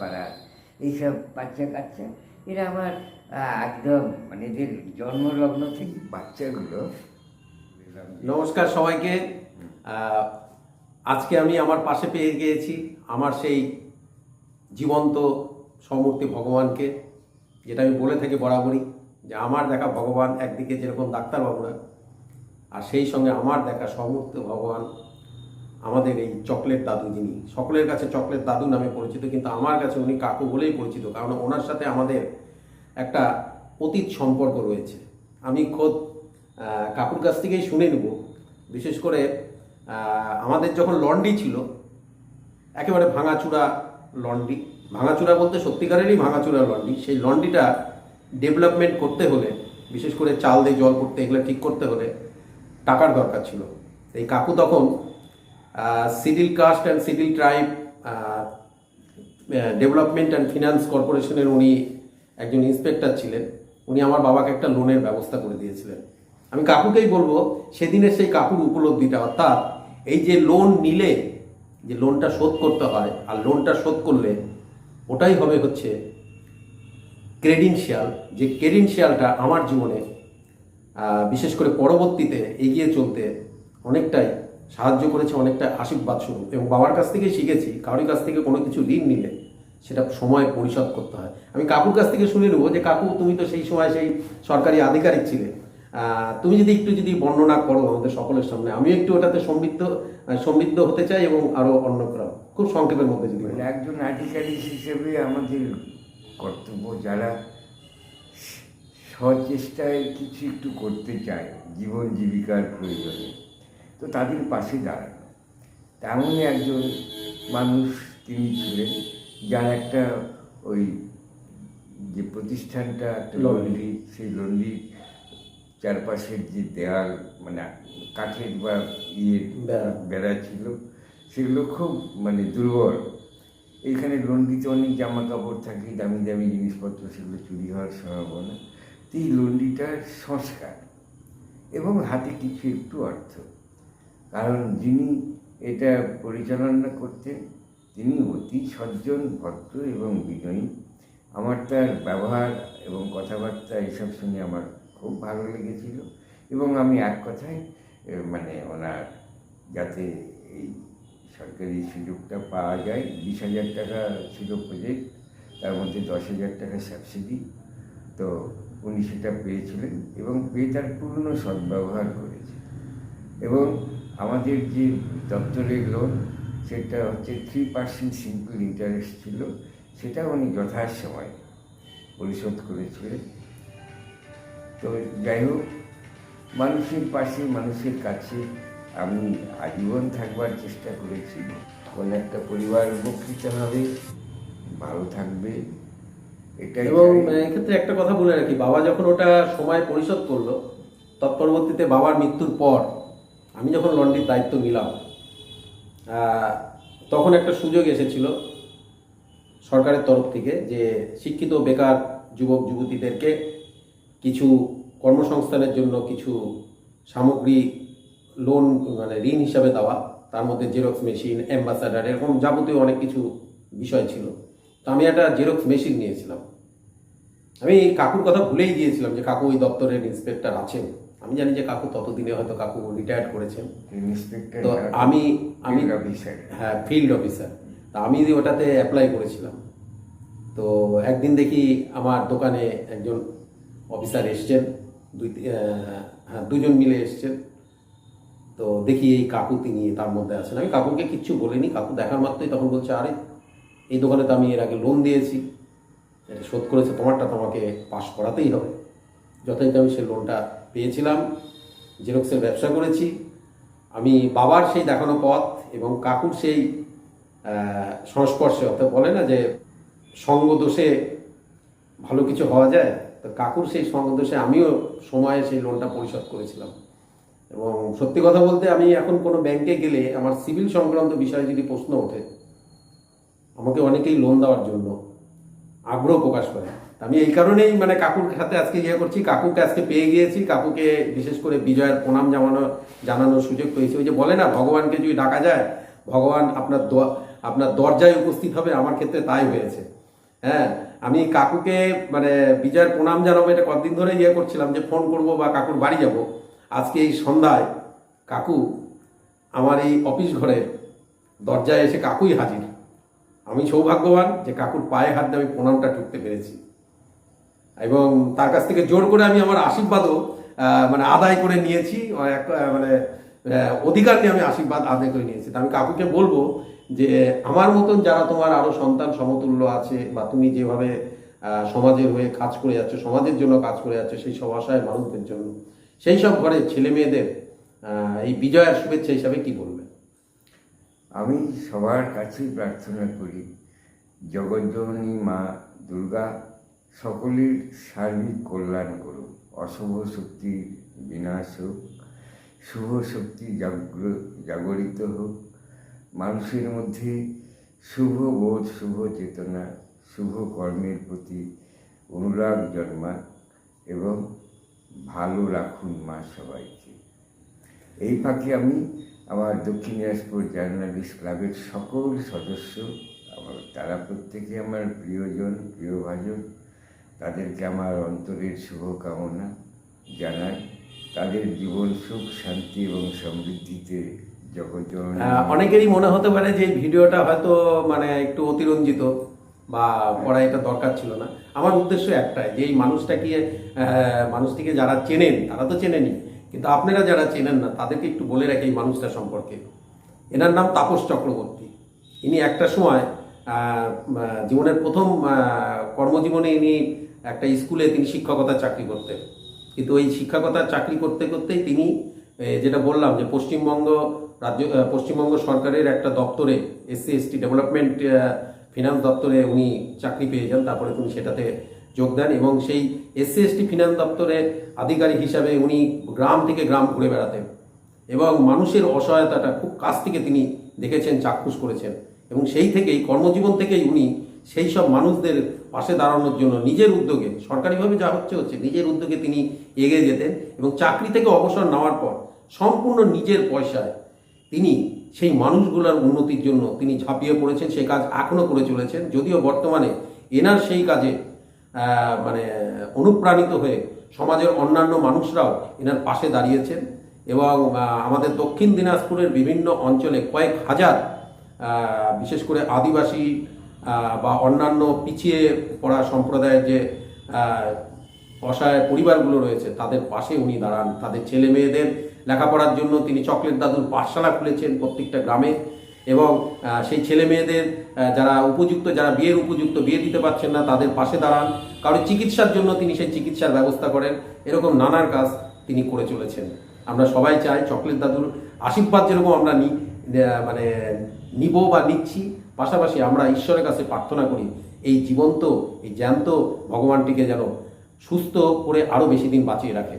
পাড়া এইসব বাচ্চা কাচ্চা, এরা আমার একদম মানে এদের জন্মলগ্ন থেকে বাচ্চাগুলো নমস্কার সবাইকে। আজকে আমি আমার পাশে পেয়ে গিয়েছি আমার সেই জীবন্ত সমূর্তি ভগবানকে, যেটা আমি বলে থাকি বরাবরই, যে আমার দেখা ভগবান, একদিকে যেরকম ডাক্তারবাবুরা, আর সেই সঙ্গে আমার দেখা সমূর্ত ভগবান আমাদের এই চকলেট দাদু যিনি, সকলের কাছে চকলেট দাদু নামে পরিচিত, কিন্তু আমার কাছে উনি কাকু বলেই পরিচিত, কারণ ওনার সাথে আমাদের একটা অতীত সম্পর্ক রয়েছে। আমি খোদ কাকুর কাছ থেকেই শুনে নেব। বিশেষ করে আমাদের যখন লন্ডি ছিল, একেবারে ভাঙাচুরা লন্ডি, ভাঙাচুরা বলতে সত্যিকারেরই ভাঙাচুরা লন্ডি, সেই লন্ডিটা ডেভেলপমেন্ট করতে হলে, বিশেষ করে চাল দিয়ে জল পড়তে, এগুলো ঠিক করতে হলে টাকার দরকার ছিল। এই কাকু তখন scheduled caste and scheduled tribe development and finance কর্পোরেশনের উনি একজন ইন্সপেক্টর ছিলেন। উনি আমার বাবাকে একটা লোনের ব্যবস্থা করে দিয়েছিলেন। আমি কাকুকেই বলব, সেদিনের সেই কাকুর উপলব্ধিটা, অর্থাৎ এই যে লোন নিলে, যে লোনটা শোধ করতে হয়, আর লোনটা শোধ করলে ওটাই হবে হচ্ছে ক্রেডেনশিয়াল যে ক্রেডেনশিয়ালটা আমার জীবনে বিশেষ করে পরবর্তীতে এগিয়ে চলতে অনেকটাই সাহায্য করেছে অনেকটা আশীর্বাদ স্বরূপ। এবং বাবার কাছ থেকে শিখেছি কারোর কাছ থেকে কোনো কিছু ঋণ নিলে সেটা সময় পরিশোধ করতে হয়। আমি কাকুর কাছ থেকে শুনে নেব যে, কাকু, তুমি তো সেই সময় সেই সরকারি আধিকারিক ছিলে। তুমি যদি একটু যদি বর্ণনা করো আমাদের সকলের সামনে। আমি একটু ওটাতে সমৃদ্ধ সমৃদ্ধ হতে চাই এবং আরও অন্য করা খুব সংক্ষেপের মধ্যে যদি মানে একজন আধিকারিক হিসেবে আমাদের কর্তব্য যারা সচেষ্টায় কিছু একটু করতে চায়, জীবন জীবিকার প্রয়োজনে। তো তাদের পাশে দাঁড়ানো তেমনই একজন মানুষ তিনি ছিলেন যার একটা ওই যে প্রতিষ্ঠানটা একটা লন্ড্রি। সেই লন্ড্রির চারপাশের যে দেয়াল মানে কাঠের বা ইয়ে বেড়া। ছিল সেগুলো খুব মানে দুর্বল। এখানে লন্ড্রিতে অনেক জামা কাপড় থাকে দামি দামি জিনিসপত্র সেগুলো চুরি হওয়ার সম্ভাবনা। তো এই লন্ড্রিটার সংস্কার এবং হাতে কিছু একটু অর্থ। কারণ যিনি এটা পরিচালনা করতেন, তিনি অতি সজ্জন, ভদ্র এবং বিনয়ী। আমার তার ব্যবহার এবং কথাবার্তা এসব শুনে আমার খুব ভালো লেগেছিল। এবং আমি এক কথায় মানে ওনার যাতে এই সরকারি সুযোগটা পাওয়া যায়, বিশ হাজার টাকা ছিল প্রজেক্ট তার মধ্যে দশ হাজার টাকা সাবসিডি তো উনি সেটা পেয়েছিলেন এবং পেয়ে তার পূর্ণ সদ্ব্যবহার করেছে এবং আমাদের যে দপ্তরের লোন সেটা হচ্ছে থ্রি পার্সেন্ট সিম্পল ইন্টারেস্ট ছিল সেটা উনি যথাসময়ে পরিশোধ করেছিলেন। তো যাই হোক মানুষের পাশে মানুষের কাছে আমি আজীবন থাকবার চেষ্টা করেছি। কোন একটা পরিবার উপকৃত হবে ভালো থাকবে এটাই এবং এক্ষেত্রে একটা কথা বলে রাখি বাবা যখন ওটা সময় পরিশোধ করল তৎপরবর্তীতে বাবার মৃত্যুর পর আমি যখন লন্ড্রির দায়িত্ব নিলাম তখন একটা সুযোগ এসেছিল সরকারের তরফ থেকে যে শিক্ষিত বেকার যুবক যুবতীদেরকে কিছু কর্মসংস্থানের জন্য কিছু সামগ্রী লোন মানে ঋণ হিসাবে দেওয়া, তার মধ্যে জেরক্স মেশিন অ্যাম্বাসাডার এরকম যাবতীয় অনেক কিছু বিষয় ছিল। তো আমি একটা জেরক্স মেশিন নিয়েছিলাম। আমি কাকুর কথা ভুলেই গিয়েছিলাম যে কাকু ওই দপ্তরের ইন্সপেক্টর আছেন। আমি জানি যে কাকু ততদিনে হয়তো কাকু রিটায়ার্ড করেছেন। তো আমি আমি হ্যাঁ ফিল্ড অফিসার তা আমি ওটাতে অ্যাপ্লাই করেছিলাম। তো একদিন দেখি আমার দোকানে একজন অফিসার এসছেন। দুই হ্যাঁ দুজন মিলে এসছেন। তো দেখি এই কাকু তিনি তার মধ্যে আছেন। আমি কাকুকে কিচ্ছু বলিনি। কাকু দেখার মাত্রই তখন বলছে আরে এই দোকানে তো আমি এর আগে লোন দিয়েছি। এটা শোধ করেছে। তোমারটা তোমাকে পাশ করাতেই হবে। যথাযথ আমি সেই লোনটা পেয়েছিলাম, জেরক্সের ব্যবসা করেছি। আমি বাবার সেই দেখানো পথ এবং কাকুর সেই সংস্পর্শে, অর্থাৎ বলে না যে সঙ্গ দোষে ভালো কিছু হওয়া যায়, তো কাকুর সেই সঙ্গ দোষে আমিও সময়ে সেই লোনটা পরিশোধ করেছিলাম। এবং সত্যি কথা বলতে আমি এখন কোনো ব্যাংকে গেলে আমার সিভিল সংক্রান্ত বিষয়ে যদি প্রশ্ন ওঠে, আমাকে অনেকেই লোন দেওয়ার জন্য আগ্রহ প্রকাশ করে। আমি এই কারণেই মানে কাকুর সাথে আজকে ইয়ে করছি, কাকুকে আজকে পেয়ে গিয়েছি, কাকুকে বিশেষ করে বিজয়ের প্রণাম জানানো জানানোর সুযোগ পেয়েছি। ওই যে বলে না, ভগবানকে যদি ডাকা যায়, ভগবান আপনার আপনার দরজায় উপস্থিত হবে, আমার ক্ষেত্রে তাই হয়েছে। হ্যাঁ আমি কাকুকে মানে বিজয়ের প্রণাম জানাব, এটা কতদিন ধরে ইয়ে করছিলাম যে ফোন করব বা কাকুর বাড়ি যাব। আজকে এই সন্ধ্যায় কাকু আমার এই অফিস ঘরে দরজায় এসে কাকুই হাজির। আমি সৌভাগ্যবান যে কাকুর পায়ে হাত দিয়ে আমি প্রণামটা টুকতে পেরেছি। এবং তার কাছ থেকে জোর করে আমি আমার আশীর্বাদও মানে আদায় করে নিয়েছি। মানে অধিকার নিয়ে আমি আশীর্বাদ আদায় করে নিয়েছি। আমি কাকুকে বলব যে, আমার মতন যারা তোমার আরও সন্তান সমতুল্য আছে বা তুমি যেভাবে সমাজের হয়ে কাজ করে যাচ্ছ, সমাজের জন্য কাজ করে যাচ্ছ, সেই সব অসহায় মানুষদের জন্য, সেই সব ঘরে ছেলে মেয়েদের এই বিজয়ের শুভেচ্ছা হিসাবে কি বলবে? আমি সবার কাছেই প্রার্থনা করি, জগজ্জননী মা দুর্গা সকলের সার্বিক কল্যাণ করুন অশুভ শক্তির বিনাশ হোক, শুভ শক্তি জাগ্র, জাগরিত হোক। মানুষের মধ্যে শুভ বোধ, শুভ চেতনা, শুভ কর্মের প্রতি অনুরাগ জন্মাক এবং ভালো রাখুন মা সবাইকে। এই ফাঁকে আমি আমার দক্ষিণ দিনাজপুর জার্নালিস্ট ক্লাবের সকল সদস্য, আমার, তারা প্রত্যেকে আমার প্রিয়জন প্রিয়ভাজন তাদেরকে আমার অন্তরের শুভকামনা জানাই। তাদের জীবন সুখ, শান্তি এবং সমৃদ্ধিতে অনেকেরই মনে হতে পারে যে ভিডিওটা হয়তো মানে একটু অতিরঞ্জিত বা করা এটা দরকার ছিল না। আমার উদ্দেশ্য একটাই, যে এই মানুষটাকে মানুষটিকে যারা চেনেন, তারা তো চেনেনি, কিন্তু আপনারা যারা চেনেন না, তাদেরকে একটু বলে রাখি এই মানুষটা সম্পর্কে। এনার নাম তাপস চক্রবর্তী। ইনি একটা সময় জীবনের প্রথম কর্মজীবনে ইনি একটা স্কুলে তিনি শিক্ষকতার চাকরি করতেন। কিন্তু ওই শিক্ষকতার চাকরি করতে করতেই তিনি যেটা বললাম যে পশ্চিমবঙ্গ রাজ্য পশ্চিমবঙ্গ সরকারের একটা দপ্তরে, এসসি, এসটি ডেভেলপমেন্ট ফিনান্স দপ্তরে উনি চাকরি পেয়ে যান। তারপরে তিনি সেটাতে যোগ দেন এবং সেই এসসি, এসটি ফিনান্স দপ্তরে আধিকারিক হিসাবে উনি গ্রাম থেকে গ্রাম ঘুরে বেড়াতেন এবং মানুষের অসহায়তাটা খুব কাছ থেকে তিনি দেখেছেন, চাক্ষুষ করেছেন এবং সেই থেকেই, কর্মজীবন থেকেই উনি সেই সব মানুষদের পাশে দাঁড়ানোর জন্য নিজের উদ্যোগে, সরকারিভাবে যা হচ্ছে হচ্ছে, নিজের উদ্যোগে তিনি এগিয়ে যেতেন এবং চাকরি থেকে অবসর নেওয়ার পর সম্পূর্ণ নিজের পয়সায় তিনি সেই মানুষগুলোর উন্নতির জন্য তিনি ঝাঁপিয়ে পড়েছেন, সেই কাজ এখনও করে চলেছেন। যদিও বর্তমানে এনার সেই কাজে মানে অনুপ্রাণিত হয়ে সমাজের অন্যান্য মানুষরাও এনার পাশে দাঁড়িয়েছেন এবং আমাদের দক্ষিণ দিনাজপুরের বিভিন্ন অঞ্চলে কয়েক হাজার বিশেষ করে আদিবাসী বা অন্যান্য পিছিয়ে পড়া সম্প্রদায়ের যে অসহায় পরিবারগুলো রয়েছে, তাদের পাশে উনি দাঁড়ান। তাদের ছেলে মেয়েদের লেখাপড়ার জন্য তিনি চকলেট দাদুর পাঠশালা খুলেছেন প্রত্যেকটা গ্রামে এবং সেই ছেলে মেয়েদের যারা উপযুক্ত, যারা বিয়ের উপযুক্ত বিয়ে দিতে পারছেন না, তাদের পাশে দাঁড়ান। কারও চিকিৎসার জন্য তিনি সেই চিকিৎসার ব্যবস্থা করেন। এরকম নানার কাজ তিনি করে চলেছেন। আমরা সবাই চাই চকলেট দাদুর আশীর্বাদ যেরকম আমরা নি মানে নিব বা নিচ্ছি পাশাপাশি আমরা ঈশ্বরের কাছে প্রার্থনা করি, এই জীবন্ত, এই জ্যান্ত ভগবানটিকে যেন সুস্থ করে আরও বেশি দিন বাঁচিয়ে রাখে।